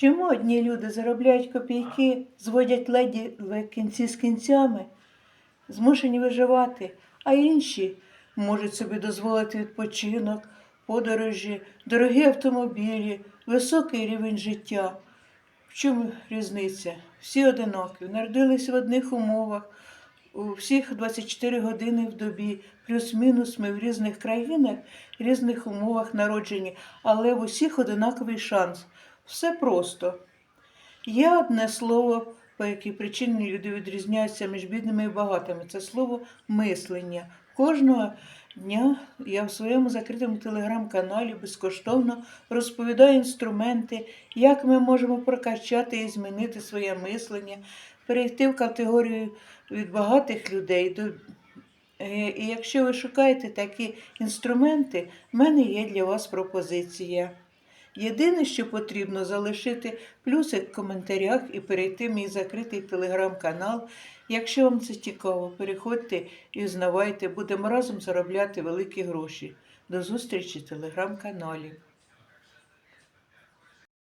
Чому одні люди заробляють копійки, зводять леді в кінці з кінцями, змушені виживати, а інші можуть собі дозволити відпочинок, подорожі, дорогі автомобілі, високий рівень життя. В чому різниця? Всі одинакові, народились в одних умовах, у всіх 24 години в добі, плюс-мінус ми в різних країнах, в різних умовах народжені, але в усіх одинаковий шанс. Все просто. Є одне слово, по якій причині люди відрізняються між бідними і багатими. Це слово мислення. Кожного дня я в своєму закритому телеграм-каналі безкоштовно розповідаю інструменти, як ми можемо прокачати і змінити своє мислення, перейти в категорію від багатих людей до. Е, І якщо ви шукаєте такі інструменти, в мене є для вас пропозиція. Єдине, що потрібно, залишити плюсик в коментарях і перейти в мій закритий телеграм-канал. Якщо вам це цікаво, переходьте і знавайте, будемо разом заробляти великі гроші. До зустрічі в телеграм-каналі.